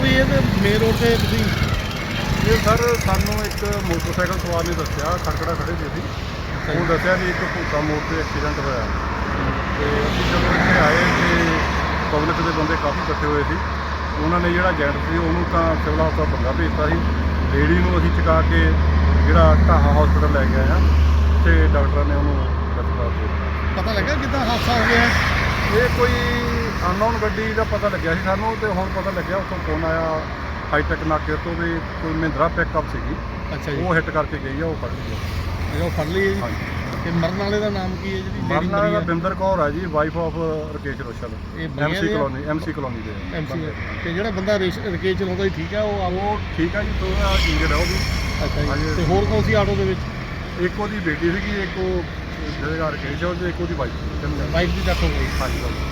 Main road ਤੇ ਤੁਸੀਂ ਇਹ ਸਰ ਸਾਨੂੰ ਇੱਕ ਮੋਟਰਸਾਈਕਲ ਸਵਾਰ ਨੇ ਦੱਸਿਆ ਖੜਕੜਾ ਖੜੇ ਸੀ ਅਸੀਂ। ਉਹ ਦੱਸਿਆ ਵੀ ਇੱਕ ਭੂਤਾ ਮੋੜ ਤੇ ਐਕਸੀਡੈਂਟ ਹੋਇਆ। ਤੇ ਅਸੀਂ ਜਦੋਂ ਇੱਥੇ ਆਏ ਤੇ ਪਬਲਿਕ ਦੇ ਬੰਦੇ ਕਾਫੀ ਇਕੱਠੇ ਹੋਏ ਸੀ। ਉਹਨਾਂ ਨੇ ਜਿਹੜਾ ਏਜੰਟ ਸੀ ਉਹਨੂੰ ਤਾਂ ਸਿਵਲ ਹਸਪਤਾਲ ਬੰਗਾ ਭੇਜਤਾ ਸੀ। ਲੇਡੀ ਨੂੰ ਅਸੀਂ ਚੁਕਾ ਕੇ ਜਿਹੜਾ ਢਾਹਾ ਹਸਪਤਾਲ ਲੈ ਕੇ ਆਏ ਆ ਤੇ ਡਾਕਟਰਾਂ ਨੇ ਉਹਨੂੰ ਰੈਫਰ ਦਿੱਤਾ ਪਤਾ ਲੱਗਾ ਕਿੱਦਾਂ ਹਾਦਸਾ ਹੋ ਗਿਆ? ਇਹ ਕੋਈ ਅਨਨੋਨ ਗੱਡੀ ਦਾ ਪਤਾ ਲੱਗਿਆ ਸੀ ਸਾਨੂੰ ਤੇ ਹੁਣ ਪਤਾ ਲੱਗਿਆ ਉੱਥੋਂ ਫੋਨ ਆਇਆ ਹਾਈਟੈਕ ਨਾਕੇ ਤੋਂ ਵੀ ਕੋਈ ਮਹਿੰਦਰਾ ਪਿਕਅਪ ਸੀਗੀ। ਅੱਛਾ ਜੀ। ਉਹ ਹਿੱਟ ਕਰਕੇ ਗਈ ਆ ਉਹ ਫੜ ਲਈ ਆ। ਉਹ ਫੜ ਲਈ ਹੈ ਜੀ? ਹਾਂਜੀ। ਤੇ ਮਰਨ ਵਾਲੇ ਦਾ ਨਾਮ ਕੀ ਹੈ ਜਿਹੜੀ ਮਰਨ ਵਾਲਾ ਮਰੀ ਦਾ ਹੈ? ਬਿੰਦਰ ਕੌਰ ਹੈ ਜੀ ਵਾਈਫ ਆਫ ਰਕੇਸ਼ ਰੋਸ਼ਲ ਇਹ ਐਮਸੀ ਆ? ਕਲੋਨੀ ਐਮਸੀ ਕਲੋਨੀ ਦੇ MC ਤੇ ਜਿਹੜਾ ਬੰਦਾ ਰਕੇਜ ਚਲਾਉਂਦਾ ਸੀ ਠੀਕ ਹੈ ਉਹ ਆਵੋ ਉਹ ਠੀਕ ਹੈ ਜੀ ਥੋੜਾ ਇੰਜਰਡ ਹੈ ਉਹ ਵੀ। ਅੱਛਾ ਜੀ। ਹਾਂਜੀ। ਤੇ ਹੋਰ ਕੌਣ ਸੀ ਆਟੋ ਦੇ ਵਿੱਚ? ਇੱਕ ਉਹਦੀ ਬੇਟੀ ਸੀਗੀ ਇੱਕ ਉਹ ਜਿਹੜਾ ਰਕੇਸ਼ ਹੈ ਉਹਦੇ ਇੱਕ ਉਹਦੀ ਵਾਈਫ ਬਾਈਕ ਦੀ ਡੈਥ ਹੋ ਗਈ। ਹਾਂਜੀ ਹਾਂਜੀ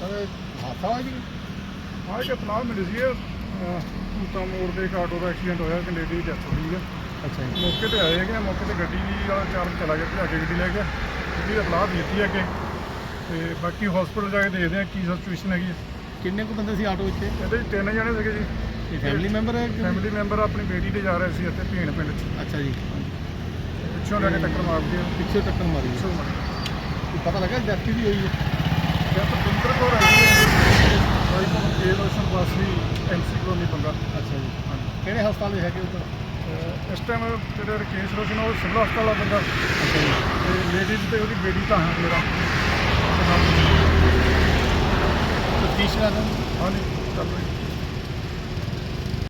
ਸਰ ਹਾਦਸਾ ਹੋਇਆ ਜੀ ਹਾਂ ਇੱਕ ਇਤਲਾਹ ਮਿਲੀ ਸੀ ਭੂਤਾ ਮੋੜ ਦੇ ਇੱਕ ਆਟੋ ਦਾ ਐਕਸੀਡੈਂਟ ਹੋਇਆ ਕਿ ਲੇਡੀ ਦੀ ਡੈਥ ਹੋ ਗਈ ਹੈ ਅੱਛਾ ਜੀ। ਮੌਕੇ ਤੇ ਆਏ ਹੈਗੇ ਮੌਕੇ ਤੇ ਗੱਡੀ ਵਾਲਾ ਚਾਲਕ ਚਲਾ ਗਿਆ ਭਜਾ ਕੇ ਗੱਡੀ ਲੈ ਗਿਆ। ਗੱਡੀ ਇਤਲਾਹ ਦਿੱਤੀ ਹੈ ਕਿ ਤੇ ਬਾਕੀ ਹਸਪੀਟਲ ਜਾ ਕੇ ਦੇਖਦੇ ਆ ਕੀ ਸਿਚੁਏਸ਼ਨ ਹੈਗੀ ਹੈ। ਕਿੰਨੇ ਕੁ ਬੰਦੇ ਸੀ ਆਟੋ ਵਿੱਚ? ਇਹਦੇ 'ਚ ਤਿੰਨ ਜਣੇ ਸੀਗੇ ਜੀ। ਇਹ ਫੈਮਿਲੀ ਮੈਂਬਰ ਹੈ ਕਿ- ਫੈਮਿਲੀ ਮੈਂਬਰ ਆਪਣੀ ਬੇਟੀ ਤੇ ਜਾ ਰਹੇ ਸੀ ਇੱਥੇ ਭੀਣ ਪਿੰਡ 'ਚ। ਅੱਛਾ ਜੀ। ਪਿੱਛੋਂ ਲੈ ਕੇ ਟੱਕਰ ਮਾਰ ਕੇ ਪਿੱਛੇ ਟੱਕਰ ਮਾਰੀ ਪਿੱਛੋਂ ਮਾਰ। ਕੀ ਪਤਾ ਲੱਗਾ ਡੈਥ ਵੀ ਹੋਈ ਹੈ ਤਾਂ ਬਿੰਦਰ ਕੋਲ ਆਈ ਹੈ। ਕੋਈ ਕੋਲ ਕੇ ਰੋਸ਼ਨ ਵਾਸੀ ਐਮਸੀ ਕਲੋਨੀ ਬੰਗਾ ਅੱਛਾ ਜੀ। ਕਿਹੜੇ ਹਸਪਤਾਲ ਦੇ ਹੈਗੇ ਉੱਧਰ? ਅਹ ਇਸ ਟਾਈਮ ਜਿਹੜੇ ਰਕੇਸ਼ ਰੋਸ਼ਨ ਉਹ ਸਿਵਲ ਹਸਪਤਾਲ ਅੱਛਾ ਜੀ। ਤੇ ਲੇਡੀਜ਼ ਤੇ ਉਹਦੀ ਬੇਟੀ ਤਾਂ ਹੈ ਮੇਰਾ। ਕਰ ਰਹੇ ਹਾਂਜੀ ਚੱਲ ਰਹੀ।